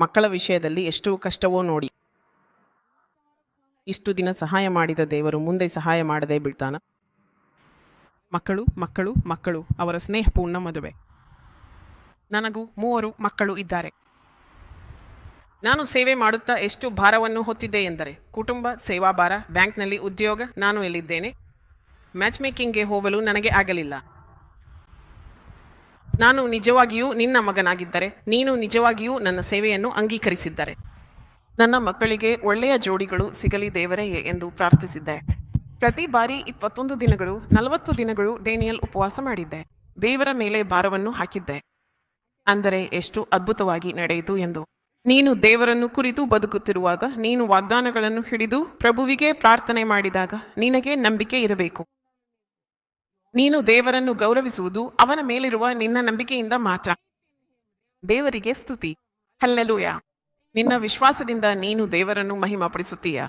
ಮಕ್ಕಳ ವಿಷಯದಲ್ಲಿ ಎಷ್ಟು ಕಷ್ಟವೋ ನೋಡಿ. ಇಷ್ಟು ದಿನ ಸಹಾಯ ಮಾಡಿದ ದೇವರು ಮುಂದೆ ಸಹಾಯ ಮಾಡದೆ ಬಿಡ್ತಾನ? ಮಕ್ಕಳು ಮಕ್ಕಳು ಮಕ್ಕಳು, ಅವರ ಸ್ನೇಹಪೂರ್ಣ ಮದುವೆ. ನನಗೂ ಮೂವರು ಮಕ್ಕಳು ಇದ್ದಾರೆ. ನಾನು ಸೇವೆ ಮಾಡುತ್ತಾ ಎಷ್ಟು ಭಾರವನ್ನು ಹೊತ್ತಿದ್ದೆ ಎಂದರೆ, ಕುಟುಂಬ ಸೇವಾ ಭಾರ ಬ್ಯಾಂಕ್ನಲ್ಲಿ ಉದ್ಯೋಗ, ನಾನು ಎಲ್ಲಿದ್ದೇನೆ? ಮ್ಯಾಚ್ ಮೇಕಿಂಗ್ಗೆ ಹೋಗಲು ನನಗೆ ಆಗಲಿಲ್ಲ. ನಾನು ನಿಜವಾಗಿಯೂ ನಿನ್ನ ಮಗನಾಗಿದ್ದರೆ, ನೀನು ನಿಜವಾಗಿಯೂ ನನ್ನ ಸೇವೆಯನ್ನು ಅಂಗೀಕರಿಸಿದ್ದರೆ. ನನ್ನ ಮಕ್ಕಳಿಗೆ ಒಳ್ಳೆಯ ಜೋಡಿಗಳು ಸಿಗಲಿ ದೇವರೇ ಎಂದು ಪ್ರಾರ್ಥಿಸಿದ್ದೆ. ಪ್ರತಿ ಬಾರಿ ಇಪ್ಪತ್ತೊಂದು ದಿನಗಳು, ನಲವತ್ತು ದಿನಗಳು ಡೇನಿಯಲ್ ಉಪವಾಸ ಮಾಡಿದ್ದೆ. ದೇವರ ಮೇಲೆ ಭಾರವನ್ನು ಹಾಕಿದ್ದೆ. ಅಂದರೆ ಎಷ್ಟು ಅದ್ಭುತವಾಗಿ ನಡೆಯಿತು ಎಂದು. ನೀನು ದೇವರನ್ನು ಕುರಿತು ಬದುಕುತ್ತಿರುವಾಗ, ನೀನು ವಾಗ್ದಾನಗಳನ್ನು ಹಿಡಿದು ಪ್ರಭುವಿಗೆ ಪ್ರಾರ್ಥನೆ ಮಾಡಿದಾಗ ನಿನಗೆ ನಂಬಿಕೆ ಇರಬೇಕು. ನೀನು ದೇವರನ್ನು ಗೌರವಿಸುವುದು ಅವನ ಮೇಲಿರುವ ನಿನ್ನ ನಂಬಿಕೆಯಿಂದ ಮಾತ್ರ. ದೇವರಿಗೆ ಸ್ತುತಿ. ಹಲ್ಲೆಲೂಯ. ನಿನ್ನ ವಿಶ್ವಾಸದಿಂದ ನೀನು ದೇವರನ್ನು ಮಹಿಮಪಡಿಸುತ್ತೀಯ?